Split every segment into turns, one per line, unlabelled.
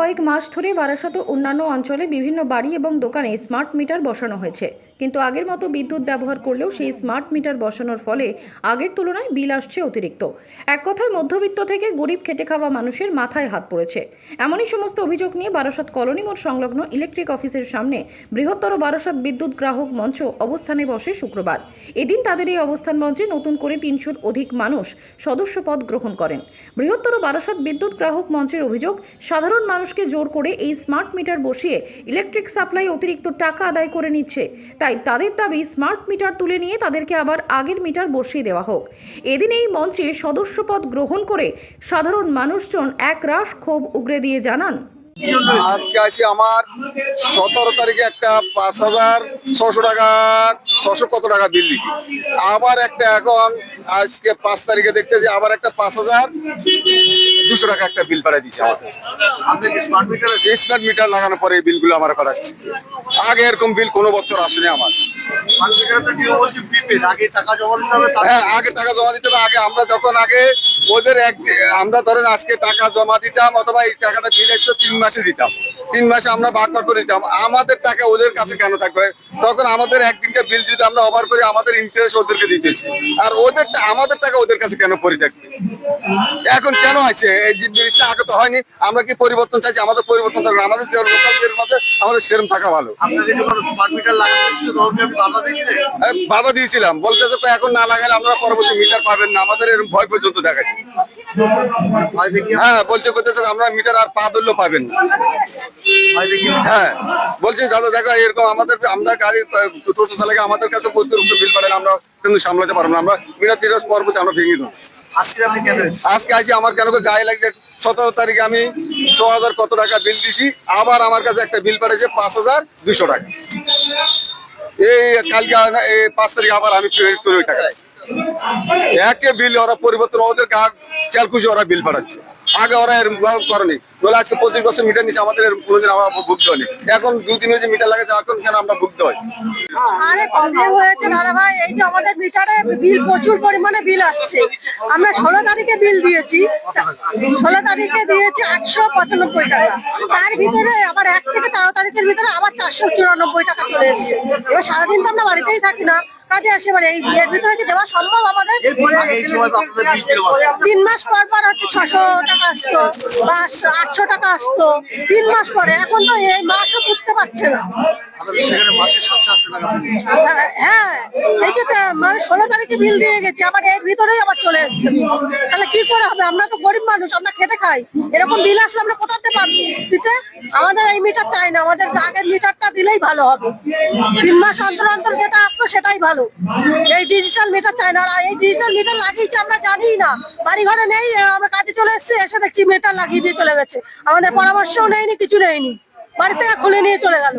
কয়েক মাস ধরে বারাসত অন্যান্য অঞ্চলে বিভিন্ন বাড়ি এবং দোকানে স্মার্ট মিটার বসানো হয়েছে। কিন্তু আগের মতো বিদ্যুৎ ব্যবহার করলেও সেই স্মার্ট মিটার বসানোর ফলে আগের তুলনায় বিল আসছে অতিরিক্ত। এক কথায় মধ্যবিত্ত থেকে গরিব খেটে খাওয়া মানুষের মাথায় হাত পড়েছে। এমনই সমস্ত অভিযোগ নিয়ে বারাসত কলোনি মোড় সংলগ্ন ইলেকট্রিক অফিসের সামনে বৃহত্তর বারাসত বিদ্যুৎ গ্রাহক মঞ্চ অবস্থানে বসে শুক্রবার। এদিন তাদের এই অবস্থান মঞ্চে নতুন করে তিনশোর অধিক মানুষ সদস্য পদ গ্রহণ করেন। বৃহত্তর বারাসত বিদ্যুৎ গ্রাহক মঞ্চের অভিযোগ, সাধারণ মানুষকে জোর করে এই স্মার্ট মিটার বসিয়ে ইলেকট্রিক সাপ্লাই অতিরিক্ত টাকা আদায় করে নিচ্ছে। তাই তাদের দাবি স্মার্ট মিটার তুলে নিয়ে তাদেরকে আবার আগের মিটার বসিয়ে দেওয়া হোক। এদিন এই মঞ্চে সদস্যপদ গ্রহণ করে সাধারণ মানুষজন এক রাশ ক্ষোভ উগরে দিয়ে জানান।
আজকে আছে আমার সতেরো তারিখে একটা পাঁচ হাজার ছশো টাকা, ছশো কত টাকা বিল দিছি। আবার একটা এখন আজকে পাঁচ তারিখে দেখতে দেখতেছি আবার একটা পাঁচ হাজার দুশো টাকা একটা বিল পাঠাই দিচ্ছে
স্মার্ট মিটার
লাগানোর পরে এই বিলগুলো আমার পাঠাচ্ছে আগে এরকম বিল কোনো বছর আসেনি আমার। হ্যাঁ আগে টাকা জমা দিতে হবে। আগে আমরা যখন আগে ওদের এক আমরা ধরেন আজকে টাকা জমা দিতাম অথবা এই টাকাটা বিল আসতো তিন মাসে দিতাম। তিন মাসে আমরা ভাগ ভাগ করে দিতাম। আমাদের টাকা ওদের কাছে কেন থাকবে? তখন আমাদের একদিনকে বিল যদি আমরা ওভার করি আমাদের ইন্টারেস্ট ওদেরকে দিতেছি। আর ওদের আমাদের টাকা ওদের কাছে কেন পড়ে থাকবে? এখন কেন আছে? এই জিনিসটা আগে তো হয়নি। আমরা কি পরিবর্তন চাইছি? আমাদের পরিবর্তন থাকবে। আমাদের যে লোকাল যে মধ্যে আমাদের সেরম থাকা ভালো।
বাধা
দিয়েছিলাম। বলতেছে তো এখন না লাগালে আমরা পরবর্তী মিটার পাবেন না। আমাদের এরকম ভয় পর্যন্ত দেখাচ্ছে। হ্যাঁ বলছে করতেছে আমরা মিটার আর পা ধরলেও পাবেন। হ্যাঁ বলছি দাদা দেখো এরকম আমাদের আমরা গাড়ি টোটো চালাকে আমাদের কাছে বিল পারেন আমরা কিন্তু সামলাতে পারব না। আমরা মিটার পরবর্তী আমরা ভেঙে দেবো।
আজকে
আছি আমার কেন গায়ে লাগছে? সতেরো তারিখে আমি ছ হাজার কত টাকা বিল দিছি আবার আমার কাছে একটা বিল পাঠিয়েছে পাঁচ হাজার দুশো টাকা। এই কালকে এই পাঁচ তারিখ আবার আমি পেমেন্ট করি ওই একে বিল ওরা পরিবর্তন ওদের খেয়াল খুশি ওরা বিল পাঠাচ্ছে। আগে ওরা এরকম করেনি। বলে আজকে পঁচিশ বছর মিটার নিচ্ছে আমাদের কোনোদিন আমরা ভুগতে হয়নি। এখন দুদিন হয়েছে মিটার লাগাচ্ছে এখন কেন আমরা ভুগতে হয়?
আরে প্রবলেম হয়েছে, দাদা ভাই, এই যে আমাদের মিটারে বিল প্রচুর পরিমাণে বিল আসছে। আমরা ষোলো তারিখে বিল দিয়েছি। ষোলো তারিখে দিয়েছি আটশো পঁচানব্বই টাকা। তার ভিতরে আবার এক থেকে তেরো তারিখের ভিতরে আবার চারশো চুরানব্বই টাকা চলে এসছে। এবার সারাদিন তো আমরা বাড়িতেই থাকি না। কাজে আসে মানে এই বিয়ের ভিতরে কি দেওয়া সম্ভব আমাদের? তিন মাস পর পর হচ্ছে ছশো টাকা আসতো বা আটশো টাকা আসতো তিন মাস পরে। এখন তো এই মাসও করতে পারছে না। হ্যাঁ এই যে মানে ষোলো তারিখে বিল দিয়ে গেছি, আবার এর ভিতরেই আবার চলে তাহলে কি করে হবে? আমরা তো গরিব মানুষ, আমরা খাই। এরকম বিল আসলে আমরা কোথাতে আমাদের এই মিটার চাই না, আমাদের আগের মিটারটা দিলেই ভালো হবে। তিন মাস অন্তর অন্তর যেটা আসতো সেটাই ভালো। এই ডিজিটাল মিটার চাই না, আর এই ডিজিটাল মিটার লাগিয়েছি আমরা জানি না। বাড়ি ঘরে নেই আমরা কাজে চলে এসেছি, এসে দেখছি মিটার লাগিয়ে দিয়ে চলে গেছে। আমাদের পরামর্শও নেয়নি, কিছু নেয়নি। বাড়ি থেকে খুলে নিয়ে চলে গেল।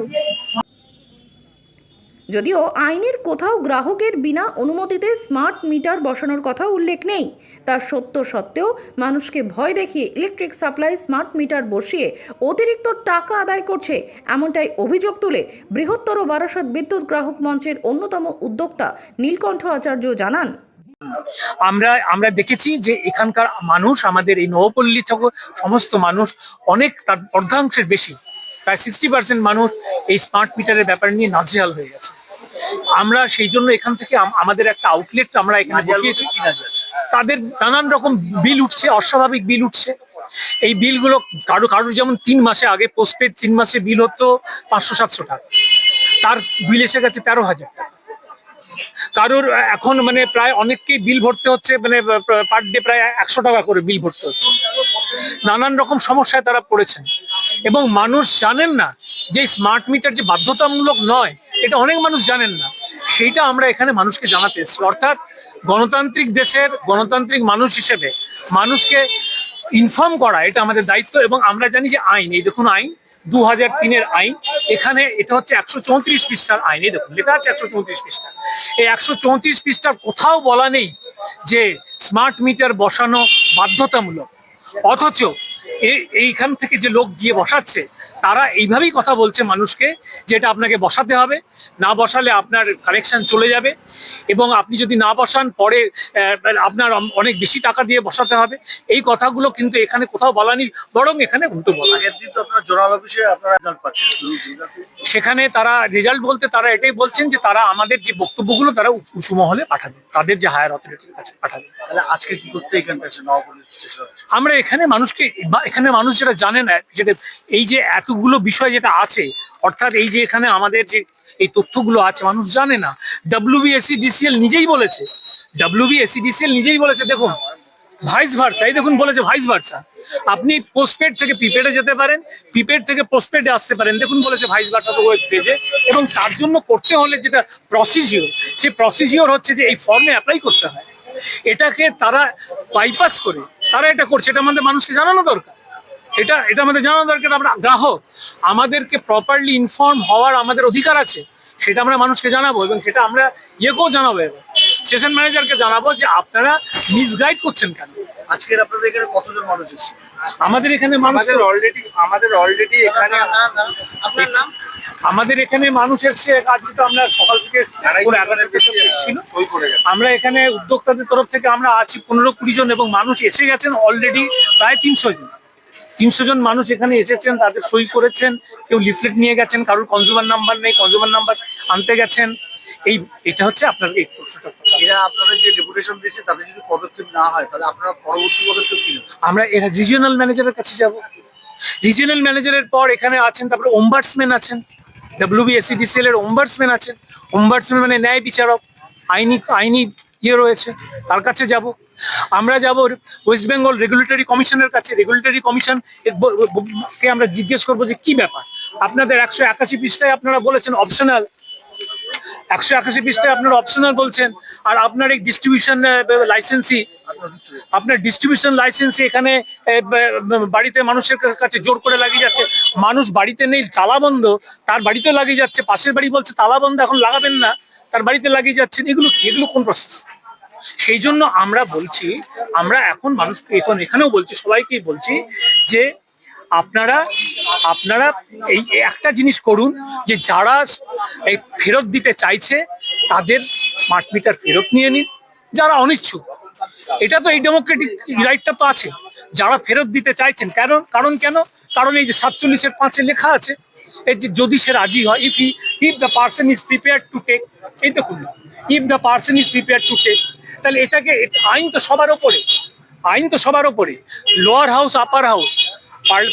যদিও আইনের কোথাও গ্রাহকের বিনা অনুমতিতে স্মার্ট মিটার বসানোর কথা উল্লেখ নেই। তার সত্য সত্ত্বেও মানুষকে ভয় দেখিয়ে ইলেকট্রিক সাপ্লাই স্মার্ট মিটার বসিয়ে অতিরিক্ত টাকা আদায় করছে এমনটাই অভিযোগ তুলে বৃহত্তর বারাসত বিদ্যুৎ গ্রাহক মঞ্চের অন্যতম উদ্যোক্তা নীলকণ্ঠ আচার্য জানান।
আমরা আমরা দেখেছি যে এখানকার মানুষ, আমাদের এই নবপল্লী সমস্ত মানুষ অনেক তার অর্ধাংশের বেশি। প্রায় সিক্সটি পার্সেন্ট মানুষ এই স্মার্ট মিটারের ব্যাপার নিয়ে নাজেহাল হয়ে গেছে। আমরা সেই জন্য এখান থেকে আমাদের একটা আউটলেট আমরা এখানে বসিয়েছি। তাদের নানান রকম বিল উঠছে অস্বাভাবিক বিল উঠছে। এই বিলগুলো কারও কারোর যেমন তিন মাসে আগে পোস্টপেড তিন মাসে বিল হতো পাঁচশো সাতশো টাকা। তার বিল এসে গেছে তেরো হাজার টাকা। কারোর এখন মানে প্রায় অনেককেই বিল ভরতে হচ্ছে মানে পার ডে প্রায় একশো টাকা করে বিল ভরতে হচ্ছে। নানান রকম সমস্যায় তারা পড়েছেন। এবং মানুষ জানেন না যে স্মার্ট মিটার যে বাধ্যতামূলক নয় এটা অনেক মানুষ জানেন না। সেইটা আমরা এখানে মানুষকে জানাতে এসেছি। অর্থাৎ গণতান্ত্রিক দেশের গণতান্ত্রিক মানুষ হিসেবে মানুষকে ইনফর্ম করা, এটা আমাদের দায়িত্ব এবং আমরা জানি যে আইন, এই দেখুন আইন দু হাজার তিনের আইন, এখানে এটা হচ্ছে একশো চৌত্রিশ পৃষ্ঠার আইন, এই দেখুন, লেখা আছে একশো চৌত্রিশ পৃষ্ঠা। এই একশো চৌত্রিশ পৃষ্ঠার কোথাও বলা নেই যে স্মার্ট মিটার বসানো বাধ্যতামূলক। অথচ এইখান থেকে যে লোক গিয়ে বসাচ্ছে তারা এইভাবেই কথা বলছে মানুষকে যে এটা আপনাকে বসাতে হবে। না বসালে আপনার কালেকশন চলে যাবে এবং আপনি যদি না বসান পরে আপনার অনেক বেশি টাকা দিয়ে বসাতে হবে। এই কথাগুলো কিন্তু এখানে কোথাও বলা নেই বরং এখানে উল্টো বলা
আগের দিন তো আপনারা জোনাল অফিসে আপনারা
সেখানে তারা রেজাল্ট বলতে তারা এটাই বলছেন যে তারা আমাদের যে বক্তব্যগুলো তারা উঁচু মহলে পাঠাবে তাদের যে হায়ার অথরিটির কাছে পাঠাবে।
তাহলে আজকে কি করতে এখানটা আছে?
আমরা এখানে মানুষকে এখানে মানুষ যেটা জানে না যেটা এই যে এতগুলো বিষয় যেটা আছে, অর্থাৎ এই যে এখানে আমাদের যে এই তথ্যগুলো আছে, মানুষ জানে না। ডাব্লিউবিএসসি ডিসিএল নিজেই বলেছে। ডাব্লিউবিএসসি ডিসিএল নিজেই বলেছে, দেখুন ভাইস ভার্সা এই দেখুন বলেছে ভাইস ভার্সা আপনি পোস্টপেড থেকে প্রিপেডে যেতে পারেন প্রিপেড থেকে পোস্টপেডে আসতে পারেন। দেখুন বলেছে ভাইস ভার্সা তো ওয়েব পেজে এবং তার জন্য করতে হলে যেটা প্রসিজিওর সেই প্রসিজিওর হচ্ছে যে এই ফর্মে অ্যাপ্লাই করতে হয়। এটাকে তারা বাইপাস করে তারা এটা করছে এটা আমাদের মানুষকে জানানো দরকার। এটা এটা আমাদের জানানো দরকার আমরা গ্রাহক আমাদেরকে প্রপারলি ইনফর্ম হওয়ার আমাদের অধিকার আছে সেটা আমরা মানুষকে জানাব এবং সেটা আমরা ইয়েকেও জানাব এবার। সেশন ম্যানেজারকে জানাব যে আপনারা মিসগাইড করছেন কেন?
আজকের আপনাদের এখানে কতজন মানুষ এসেছে?
আমাদের এখানে মানুষ
আমাদের অলরেডি আমাদের অলরেডি এখানে
আপনার নাম?
আমাদের এখানে মানুষ এসছে আজকে তো আমরা সকাল থেকে আমরা এখানে উদ্যোক্তাদের তরফ থেকে আমরা আছি পনেরো কুড়ি জন এবং মানুষ এসে গেছেন অলরেডি প্রায় তিনশো জন। তিনশো জন মানুষ এখানে এসেছেন তাদের সই করেছেন কেউ লিফলেট নিয়ে গেছেন কারোর কনজিউমার নাম্বার নেই কনজিউমার নাম্বার আনতে গেছেন। এই এটা হচ্ছে আপনার এই প্রশ্নটা।
এরা আপনারা যে ডেপুটেশন দিয়েছে তাদের যদি পদক্ষেপ না হয় তাহলে আপনারা পরবর্তী পদক্ষেপ কি
আমরা এরা রিজিওনাল ম্যানেজারের কাছে যাব। রিজিওনাল ম্যানেজারের পর এখানে আছেন তারপরে ওম্বার্সম্যান আছেন। ডাব্লিউবিএসিডিসিএল এর ওম্বার্সম্যান আছেন। ওম্বার্সম্যান মানে ন্যায় বিচারক, আইনি আইনি ইয়ে রয়েছে, তার কাছে যাব। আমরা যাব ওয়েস্ট বেঙ্গল রেগুলেটরি কমিশনের কাছে। রেগুলেটরি কমিশন কে আমরা জিজ্ঞেস করব যে কি ব্যাপার? আপনাদের একশো একাশি পৃষ্ঠায় আপনারা বলেছেন অপশনাল একশো একাশি পৃষ্ঠায় আপনারা অপশনাল বলছেন। আর আপনার এই ডিস্ট্রিবিউশন লাইসেন্সই
আপনারা
ডিস্ট্রিবিউশন লাইসেন্স এখানে বাড়িতে মানুষের কাছে জোর করে লাগিয়ে যাচ্ছে। মানুষ বাড়িতে নেই, তালা বন্ধ, তার বাড়িতে লাগিয়ে যাচ্ছে। পাশের বাড়ি বলছে, তালা বন্ধ, এখন লাগাবেন না, তার বাড়িতে লাগিয়ে যাচ্ছেন। এগুলো? এগুলো কোন প্রসেস সেই জন্য আমরা বলছি, আমরা এখন মানুষকে, এখন এখানেও বলছি, সবাইকেই বলছি যে আপনারা আপনারা এই একটা জিনিস করুন যে যারা এই ফেরত দিতে চাইছে, তাদের স্মার্ট মিটার ফেরত নিয়ে নিন। যারা অনিচ্ছুক এটা তো এই ডেমোক্রেটিক রাইটটা তো আছে। যারা ফেরত দিতে চাইছেন কারণ কারণ কেন? কারণ এই যে সাতচল্লিশের পাঁচে লেখা আছে, এই যে যদি সে রাজি হয় if uh if the person is prepare to take এই দেখুন if the person is prepare to take তাহলে এটাকে আইন তো সবার ওপরে, আইন তো সবার ওপরে। লোয়ার হাউস আপার হাউস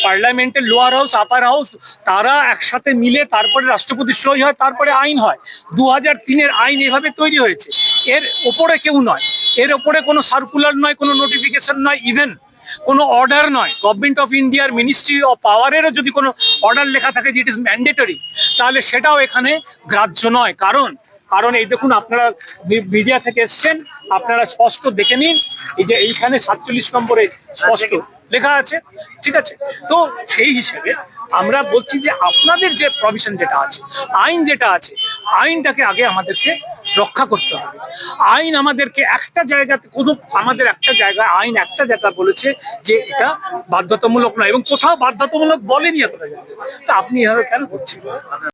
পার্লামেন্টের লোয়ার হাউস আপার হাউস তারা একসাথে মিলে তারপরে রাষ্ট্রপতি সই হয়, তারপরে আইন হয়। দু হাজার তিনের আইন এভাবে তৈরি হয়েছে। এর ওপরে কেউ নয়। এর ওপরে কোনো সার্কুলার নয়, কোনো নোটিফিকেশন নয় ইভেন কোনো অর্ডার নয়। গভর্নমেন্ট অফ ইন্ডিয়ার মিনিস্ট্রি অফ পাওয়ারেরও যদি কোনো অর্ডার লেখা থাকে যে ইট ইস ম্যান্ডেটরি তাহলে সেটাও এখানে গ্রাহ্য নয়। কারণ কারণ এই দেখুন আপনারা মিডিয়া থেকে এসছেন, আপনারা স্পষ্ট দেখে নিন। এই যে এইখানে সাতচল্লিশ নম্বরে স্পষ্ট। লেখা আছে, ঠিক আছে? তো সেই হিসেবে আমরা বলছি যে আপনাদের যে প্রভিশন যেটা আছে, আইন যেটা আছে, আইনটাকে আগে আমাদেরকে রক্ষা করতে হবে। আইন আমাদেরকে একটা জায়গাতে, কোনো আমাদের একটা জায়গায় আইন একটা জায়গা বলেছে যে এটা বাধ্যতামূলক নয় এবং কোথাও বাধ্যতামূলক বলেনি এতটা জায়গায়। তা আপনি এভাবে কেন করছেন?